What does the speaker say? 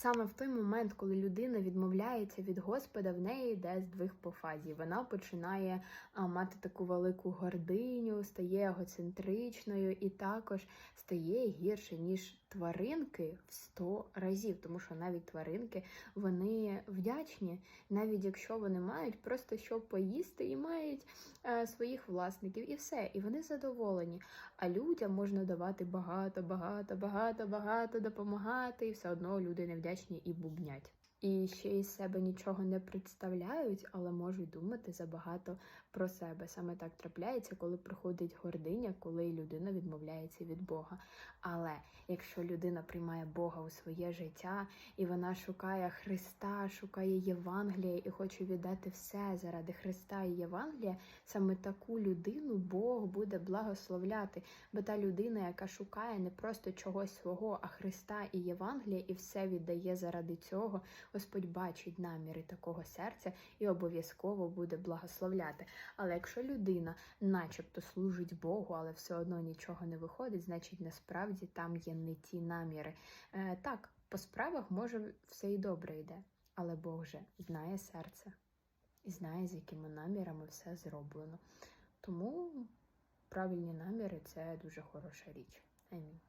Саме в той момент, коли людина відмовляється від Господа, в неї йде здвиг по фазі. Вона починає мати таку велику гординю, стає егоцентричною і також стає гірше, ніж тваринки в 100 разів. Тому що навіть тваринки вони вдячні, навіть якщо вони мають просто що поїсти і мають е, своїх власників, і все, і вони задоволені. А людям можна давати багато, багато, багато, багато допомагати, і все одно люди невдячні і бубнять. І ще із себе нічого не представляють, але можуть думати забагато про себе. Саме так трапляється, коли приходить гординя, коли людина відмовляється від Бога. Але якщо людина приймає Бога у своє життя, і вона шукає Христа, шукає Євангелія і хоче віддати все заради Христа і Євангелія, саме таку людину Бог буде благословляти. Бо та людина, яка шукає не просто чогось свого, а Христа і Євангелія, і все віддає заради цього, Господь бачить наміри такого серця і обов'язково буде благословляти. Але якщо людина, начебто, служить Богу, але все одно нічого не виходить, значить насправді там є не ті наміри. Е, так, по справах може все і добре йде, але Бог же знає серце і знає, з якими намірами все зроблено. Тому правильні наміри це дуже хороша річ. Амінь.